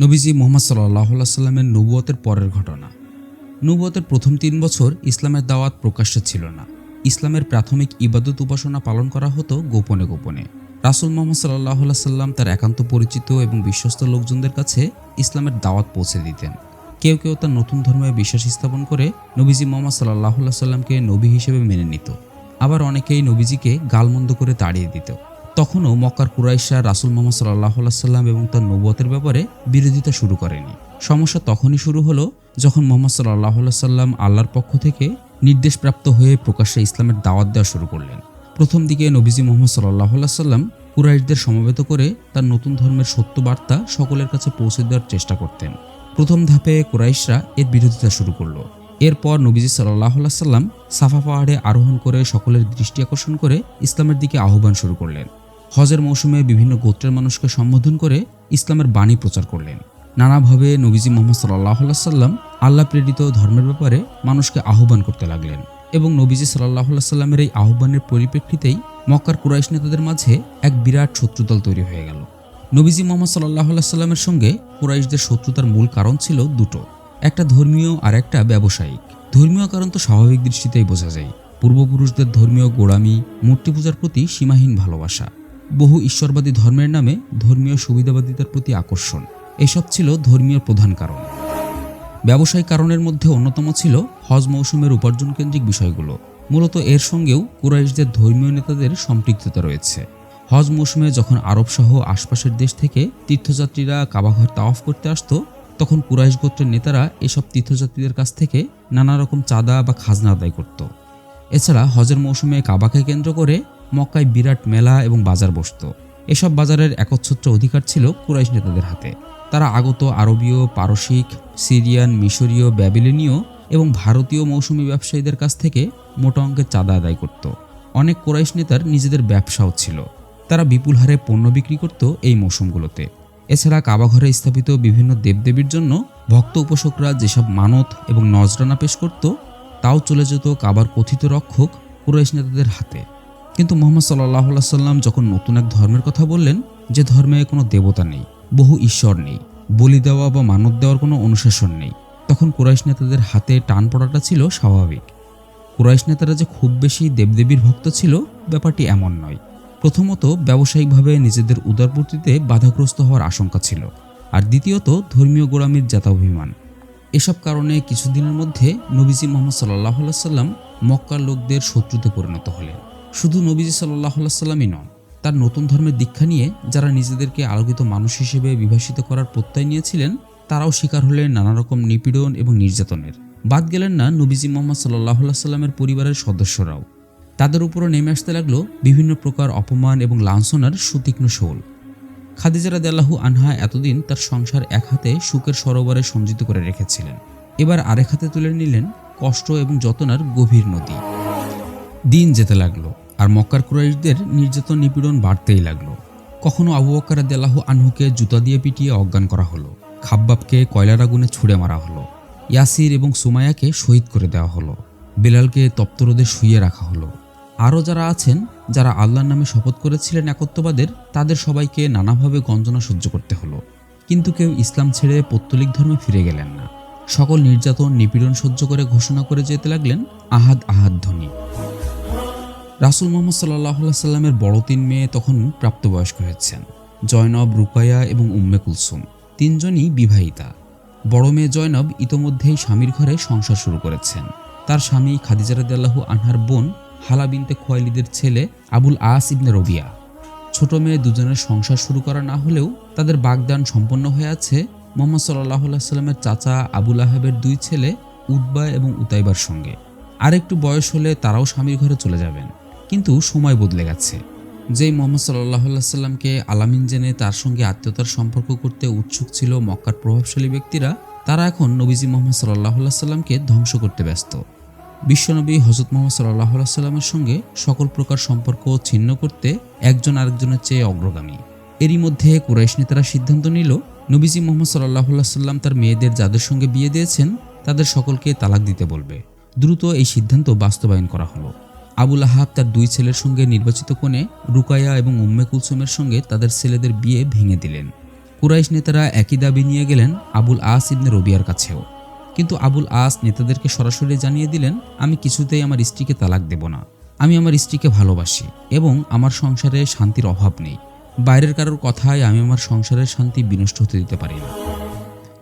নবীজি মোহাম্মদ সাল্লাহ সাল্লামের নবুয়তের পরের ঘটনা। নবুয়তের প্রথম তিন বছর ইসলামের দাওয়াত প্রকাশ্যে ছিল না। ইসলামের প্রাথমিক ইবাদত উপাসনা পালন করা হতো গোপনে গোপনে। রাসুল মোহাম্মদ সাল্লাহ সাল্লাম তার একান্ত পরিচিত এবং বিশ্বস্ত লোকজনদের কাছে ইসলামের দাওয়াত পৌঁছে দিতেন। কেউ কেউ তার নতুন ধর্মে বিশ্বাস স্থাপন করে নবীজি মোহাম্মদ সাল্লাহ সাল্লামকে নবী হিসেবে মেনে নিত। আবার অনেকেই নবীজিকে গালমন্দ করে তাড়িয়ে দিত। তখনও মক্কার কুরাইশা রাসুল মোহাম্মদ সাল্লাহ সাল্লাম এবং তার নবুয়তের ব্যাপারে বিরোধিতা শুরু করেনি। সমস্যা তখনই শুরু হলো যখন মোহাম্মদ সাল্লাহ সাল্লাম আল্লাহর পক্ষ থেকে নির্দেশপ্রাপ্ত হয়ে প্রকাশ্যে ইসলামের দাওয়াত দেওয়া শুরু করলেন। প্রথম দিকে নবীজি মোহাম্মদ সাল্লাহ সাল্লাম কুরাইশদের সমবেত করে তার নতুন ধর্মের সত্য বার্তা সকলের কাছে পৌঁছে দেওয়ার চেষ্টা করতেন। প্রথম ধাপে কুরাইশরা এর বিরোধিতা শুরু করল। এরপর নবীজি সাল্লাহ সাল্লাম সাফা পাহাড়ে আরোহণ করে সকলের দৃষ্টি আকর্ষণ করে ইসলামের দিকে আহ্বান শুরু করলেন। হজের মৌসুমে বিভিন্ন গোত্রের মানুষকে সম্বোধন করে ইসলামের বাণী প্রচার করলেন। নানাভাবে নবীজি মোহাম্মদ সাল্লাহ সাল্লাম আল্লাহ প্রেরিত ধর্মের ব্যাপারে মানুষকে আহ্বান করতে লাগলেন এবং নবীজি সাল্লাহ সাল্লামের এই আহ্বানের পরিপ্রেক্ষিতেই মক্কার কুরাইশ নেতাদের মাঝে এক বিরাট শত্রুদল তৈরি হয়ে গেল। নবীজি মোহাম্মদ সাল্লাহ সাল্লামের সঙ্গে কুরাইশদের শত্রুতার মূল কারণ ছিল দুটো, একটা ধর্মীয় আর একটা ব্যবসায়িক। ধর্মীয় কারণ তো স্বাভাবিক দৃষ্টিতেই বোঝা যায়। পূর্বপুরুষদের ধর্মীয় গোড়ামি মূর্তি পূজার প্রতি সীমাহীন ভালোবাসা। বহু ঈশ্বরবাদী ধর্মের নামে ধর্মীয় সুবিধাবাদিতার প্রতি আকর্ষণ। এসব ছিল ধর্মীয় প্রধান কারণ। ব্যবসায়িক কারণের মধ্যে অন্যতম ছিল হজ মৌসুমের উপার্জন কেন্দ্রিক বিষয়গুলো। মূলত এর সঙ্গেও কুরাইশদের ধর্মীয় নেতাদের সম্পৃক্ততা রয়েছে। হজ মৌসুমে যখন আরব সহ আশপাশের দেশ থেকে তীর্থযাত্রীরা কাবাঘর তাওয়াফ করতে আসতো, তখন কুরাইশ গোত্রের নেতারা এসব তীর্থযাত্রীদের কাছ থেকে নানা রকম চাঁদা বা খাজনা আদায় করত। এছাড়া হজের মৌসুমে কাবাকে কেন্দ্র করে মক্কায় বিরাট মেলা এবং বাজার বসত। এসব বাজারের একচ্ছত্র অধিকার ছিল কুরাইশ নেতাদের হাতে। তারা আগত আরবীয়, পারসিক, সিরিয়ান, মিশরীয়, ব্যাবিলিনীয় এবং ভারতীয় মৌসুমী ব্যবসায়ীদের কাছ থেকে মোটা অঙ্কের চাঁদা আদায় করত। অনেক কোরাইশ নেতার নিজেদের ব্যবসাও ছিল। তারা বিপুল হারে পণ্য বিক্রি করত এই মৌসুমগুলোতে। এছাড়া কাবাঘরে স্থাপিত বিভিন্ন দেবদেবীর জন্য ভক্ত উপাসকরা যেসব মানত এবং নজরানা পেশ করত, তাও চলে যেত কাবার কথিত রক্ষক কুরাইশ নেতাদের হাতে। কিন্তু মোহাম্মদ সাল্লাহ সাল্লাম যখন নতুন এক ধর্মের কথা বললেন, যে ধর্মে কোনো দেবতা নেই, বহু ঈশ্বর নেই, বলি দেওয়া বা মানত দেওয়ার কোনো অনুশাসন নেই, তখন কুরাইশ নেতাদের হাতে টান পড়াটা ছিল স্বাভাবিক। কুরাইশ নেতারা যে খুব বেশি দেবদেবীর ভক্ত ছিল, ব্যাপারটি এমন নয়। প্রথমত, ব্যবসায়িকভাবে নিজেদের উদারপূর্তিতে বাধাগ্রস্ত হওয়ার আশঙ্কা ছিল, আর দ্বিতীয়ত, ধর্মীয় গোড়ামির জাতাভিমান এসব কারণে কিছুদিনের মধ্যে নবীজি মোহাম্মদ সাল্লাহ সাল্লাম মক্কার লোকদের শত্রুতে পরিণত হলেন। শুধু নবীজি সাল্লাহ সাল্লামই নন, তার নতুন ধর্মের দীক্ষা নিয়ে যারা নিজেদেরকে আলোকিত মানুষ হিসেবে বিভাসিত করার প্রত্যয় নিয়েছিলেন, তারাও শিকার হলেন নানা রকম নিপীড়ন এবং নির্যাতনের। বাদ গেলেন না নবীজি মোহাম্মদ সাল্লাহ সাল্লামের পরিবারের সদস্যরাও। তাদের উপরও নেমে আসতে লাগল বিভিন্ন প্রকার অপমান এবং লাঞ্ছনার সুতীক্ষ্ণ শোল। খাদিজারা দেল্লাহু আনহা এতদিন তার সংসার এক হাতে সুখের সরোবরে সঞ্জিত করে রেখেছিলেন। এবার আরেক হাতে তুলে নিলেন কষ্ট এবং যতনার গভীর নদী। দিন যেতে লাগল, আর মক্কার কুরাইশদের নির্যাতন নিপীড়ন বাড়তেই লাগল। কখনো আবু বক্কর দেলাহ আনহুকে জুতা দিয়ে পিটিয়ে অজ্ঞান করা হলো, খাব্বাবকে কয়লার আগুনে ছুঁড়ে মারা হলো, ইয়াসির এবং সুমায়াকে শহীদ করে দেওয়া হলো, বেলালকে তপ্তরোদে শুইয়ে রাখা হলো। আরও যারা আছেন, যারা আল্লাহর নামে শপথ করেছিলেন একত্ববাদের, তাদের সবাইকে নানাভাবে গঞ্জনা সহ্য করতে হলো। কিন্তু কেউ ইসলাম ছেড়ে পত্তলিক ধর্মে ফিরে গেলেন না। সকল নির্যাতন, নিপীড়ন সহ্য করে ঘোষণা করে যেতে লাগলেন আহাদ আহাদ ধ্বনি রাসুল মোহাম্মদ সাল্লাহ সাল্লামের বড় তিন মেয়ে তখন প্রাপ্তবয়স্ক হয়েছেন, জয়নব রুকায়া এবং উম্মে কুলসুম। তিনজনই বিবাহিতা। বড় মেয়ে জয়নব ইতোমধ্যেই স্বামীর ঘরে সংসার শুরু করেছেন। তার স্বামী খাদিজারদাল্লাহু আনহার বোন হালা বিনতে খোয়ালিদের ছেলে আবুল আস ইবনে রবিয়া। ছোট মেয়ে দুজনের সংসার শুরু করা না হলেও তাদের বাগদান সম্পন্ন হয়ে আছে মোহাম্মদ সাল্লাহ সাল্লামের চাচা আবুল আহাবের দুই ছেলে উদ্বা এবং উতাইবার সঙ্গে। আর একটু বয়স হলে তারাও স্বামীর ঘরে চলে যাবেন। কিন্তু সময় বদলে গেছে। যেই মোহাম্মদ সাল্লাহ সাল্লামকে আলামিন জেনে তার সঙ্গে আত্মীয়তার সম্পর্ক করতে উৎসুক ছিল মক্কার প্রভাবশালী ব্যক্তিরা, তারা এখন নবীজি মোহাম্মদ সাল্লাহ সাল্লামকে ধ্বংস করতে ব্যস্ত। বিশ্বনবী হজরত মোহাম্মদ সাল্লাহ সাল্লামের সঙ্গে সকল প্রকার সম্পর্ক ছিন্ন করতে একজন আরেকজনের চেয়ে অগ্রগামী। এরই মধ্যে কুরাইশ নেতারা সিদ্ধান্ত নিল, নবীজি মোহাম্মদ সাল্লাহ সাল্লাম তার মেয়েদের যাদের সঙ্গে বিয়ে দিয়েছেন, তাদের সকলকে তালাক দিতে বলবে। দ্রুত এই সিদ্ধান্ত বাস্তবায়ন করা হলো। আবুল আহাব তার দুই ছেলের সঙ্গে নির্বাচিত কোণে রুকায়া এবং উম্মে কুলসুমের সঙ্গে তাদের ছেলেদের বিয়ে ভেঙে দিলেন। কুরাইশ নেতারা একই দাবি নিয়ে গেলেন আবুল আস ইবনে রবিয়ার কাছেও। কিন্তু আবুল আস নেতাদেরকে সরাসরি জানিয়ে দিলেন, আমি কিছুতেই আমার স্ত্রীকে তালাক দেব না। আমি আমার স্ত্রীকে ভালোবাসি এবং আমার সংসারে শান্তির অভাব নেই। বাইরের কারোর কথায় আমি আমার সংসারের শান্তি বিনষ্ট হতে দিতে পারি না।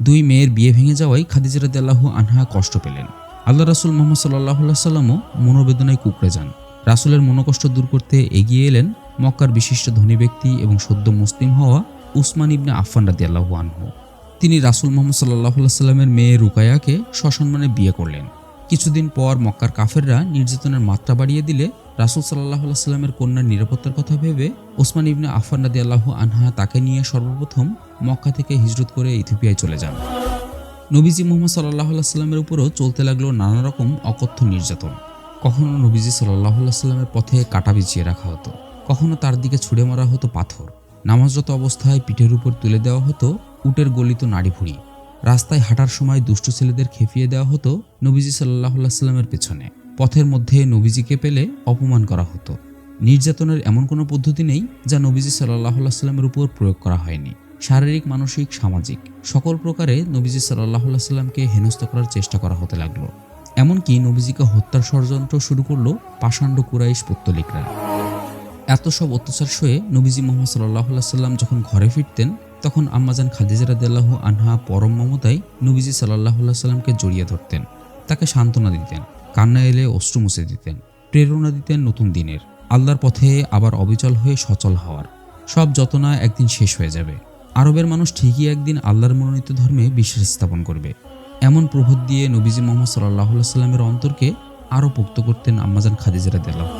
দুই মেয়ের বিয়ে ভেঙে যাওয়ায় খাদিজা রাদিয়াল্লাহু আনহা কষ্ট পেলেন। আল্লাহ রাসুল মোহাম্মদ সাল্লাহ সাল্লামও মনোবেদনায় কুকড়ে যান। রাসুলের মনোকষ্ট দূর করতে এগিয়ে এলেন মক্কার বিশিষ্ট ধনী ব্যক্তি এবং সদ্য মুসলিম হওয়া উসমান ইবনে আফফান রাদিয়াল্লাহু আনহু। তিনি রাসুল মোহাম্মদ সাল্লাহ সাল্লামের মেয়ে রুকায়াকে সসম্মানে বিয়ে করলেন। কিছুদিন পর মক্কার কাফেররা নির্যাতনের মাত্রা বাড়িয়ে দিলে রাসুল সাল্লাহ সাল্লামের কন্যার নিরাপত্তার কথা ভেবে ওসমান ইবনে আফফান রাদি আল্লাহু আনহা তাকে নিয়ে সর্বপ্রথম মক্কা থেকে হিজরত করে ইথিওপিয়ায় চলে যান। নবীজি মোহাম্মদ সাল্লাহ সাল্লামের উপরও চলতে লাগল নানা রকম অকথ্য নির্যাতন। কখনো নবীজি সাল্লাহ সাল্লামের পথে কাটা বিছিয়ে রাখা হতো। কখনো তার দিকে ছুঁড়ে মারা হতো পাথর। নামাজরত অবস্থায় পিঠের উপর তুলে দেওয়া হতো উটের গলিত নাড়ি ভুড়ি রাস্তায় হাঁটার সময় দুষ্ট ছেলেদের খেপিয়ে দেওয়া হতো নবীজি সাল্লাহ সাল্লামের পেছনে। পথের মধ্যে নবীজিকে পেলে অপমান করা হতো। নির্যাতনের এমন কোনো পদ্ধতি নেই যা নবীজি সাল্লাহ সাল্লামের উপর প্রয়োগ করা হয়নি। শারীরিক, মানসিক, সামাজিক সকল প্রকারে নবীজি সাল্লাহ সাল্লামকে হেনস্থ করার চেষ্টা করা হতে লাগল। এমনকি নবীজিকে হত্যার ষড়যন্ত্র শুরু করল পাষাণ্ড কুরাইশ পত্তলিকরা। এত সব অত্যাচার সয়ে নবীজি মোহাম্মদ সাল্লাহ সাল্লাম যখন ঘরে ফিরতেন, তখন আম্মাজান খাদিজা রাদিয়াল্লাহু আনহা পরম মমতায় নবীজি সাল্লাহ সাল্লামকে জড়িয়ে ধরতেন। তাকে সান্ত্বনা দিতেন, কান্না এলে অশ্রু মুছে দিতেন, প্রেরণা দিতেন নতুন দিনের। আল্লাহর পথে আবার অবিচল হয়ে সচল হওয়ার। সব যতনা একদিন শেষ হয়ে যাবে। আরবের মানুষ ঠিকই একদিন আল্লাহর মনোনীত ধর্মে বিশ্বাস স্থাপন করবে। এমন প্রবোধ দিয়ে নবীজি মোহাম্মদ সাল্লাহ সাল্লামের অন্তরকে আরও পোক্ত করতেন আম্মাজান খাদিজা রাদিয়াল্লাহু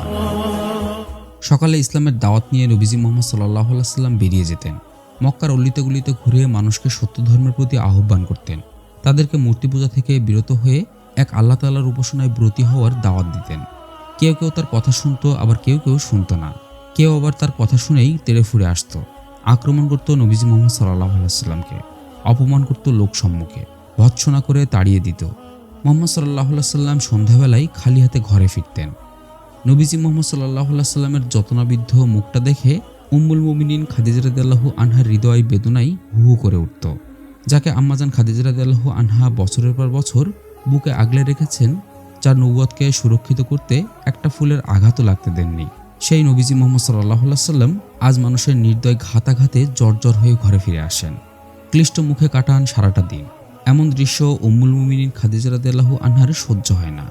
সকালে ইসলামের দাওয়াত নিয়ে নবীজি মোহাম্মদ সাল্লাহ সাল্লাম বেরিয়ে যেতেন। মক্কার অল্লিতে গুলিতে ঘুরে মানুষকে সত্য ধর্মের প্রতি আহ্বান করতেন। তাদেরকে মূর্তি পূজা থেকে বিরত হয়ে এক আল্লাহ তাল্লাহর উপাসনায় ব্রতী হওয়ার দাওয়াত দিতেন। কেউ কেউ তার কথা শুনত, আবার কেউ কেউ শুনত না। কেউ আবার তার কথা শুনেই তেড়ে ফুরে আসতো। আক্রমণ করতো নবীজি মোহাম্মদ সাল্লাহ সাল্লামকে অপমান করত লোক সম্মুখে। ভৎসনা করে তাড়িয়ে দিত। মোহাম্মদ সাল্লাহ সাল্লাম সন্ধ্যাবেলায় খালি হাতে ঘরে ফিরতেন। নবীজি মোহাম্মদ সাল্লাহ সাল্লামের যতনাবিদ্ধ মুখটা দেখে উম্মুল মুমিনিন খাদিজরাদাল্লাহু আনহার হৃদয় বেদনাই হু করে উঠত। যাকে আম্মাজান খাদিজরাদাল্লাহু আনহা বছরের পর বছর বুকে আগলে রেখেছেন, যার নৌবতকে সুরক্ষিত করতে একটা ফুলের আঘাতও লাগতে দেননি। সেই নবীজি মোহাম্মদ সাল্লাহ সাল্লাম আজ মানুষের নির্দয় ঘাতাঘাতে জর্জর হয়ে ঘরে ফিরে আসেন। ক্লিষ্ট মুখে কাটান সারাটা দিন। এমন দৃশ্য উম্মুল মুমিনিন খাদিজরাদাল্লাহু আনহার সহ্য হয় না।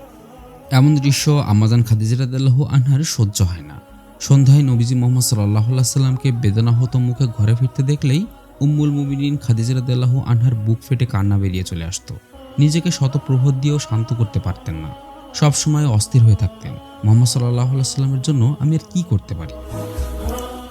এমন দৃশ্য আমাজান খাদিজরাদাল্লাহু আনহার সহ্য হয় না। সন্ধ্যায় নবীজি মোহাম্মদ সাল্লাহ সাল্লামকে বেদনাহত মুখে ঘরে ফিরতে দেখলেই উম্মুল মুমিনিন খাদিজরাদাল্লাহু আনহার বুক ফেটে কান্না বেরিয়ে চলে আসতো। নিজেকে শত প্রভোদ দিয়েও শান্ত করতে পারতেন না। সব সময় অস্থির হয়ে থাকতেন। মোহাম্মদ সাল্লাহ সাল্লামের জন্য আমি আর কী করতে পারি?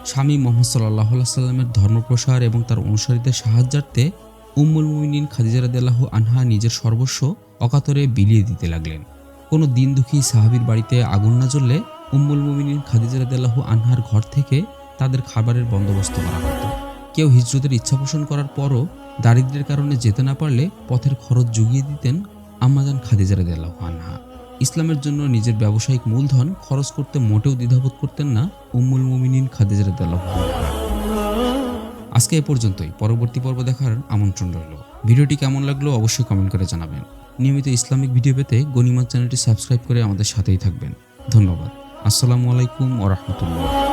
স্বামী মোহাম্মদ সাল্লাহ সাল্লামের ধর্মপ্রসার এবং তার অনুসারীদের সাহায্যার্থে উম্মুল মুমিনিন খাদিজারাদাল্লাহু আনহা নিজের সর্বস্ব অকাতরে বিলিয়ে দিতে লাগলেন। কোনো দিন দুঃখী সাহাবির বাড়িতে আগুন না জ্বললে উম্মুল মুমিনিন খাদিজারাদাল্লাহু আনহার ঘর থেকে তাদের খাবারের বন্দোবস্ত করা হতো। কেউ হিজরতের ইচ্ছা পোষণ করার পরও দারিদ্র্যের কারণে যেতে না পারলে পথের খরচ জুগিয়ে দিতেন আম্মাজান খাদিজারাদাল্লাহু আনহা। ইসলামের জন্য নিজের ব্যবসায়িক মূলধন খরচ করতে মোটেও দ্বিধাবোধ করতেন না উম্মুল মুমিনিন খাদেজার আনহা। আজকে এ পর্যন্তই। পরবর্তী পর্ব দেখার আমন্ত্রণ রইল। ভিডিওটি কেমন লাগল অবশ্যই কমেন্ট করে জানাবেন। নিয়মিত ইসলামিক ভিডিও পেতে গনিমত চ্যানেলটি সাবস্ক্রাইব করে আমাদের সাথেই থাকবেন। ধন্যবাদ। আসসালামু আলাইকুম ওরহমতুল্লাহ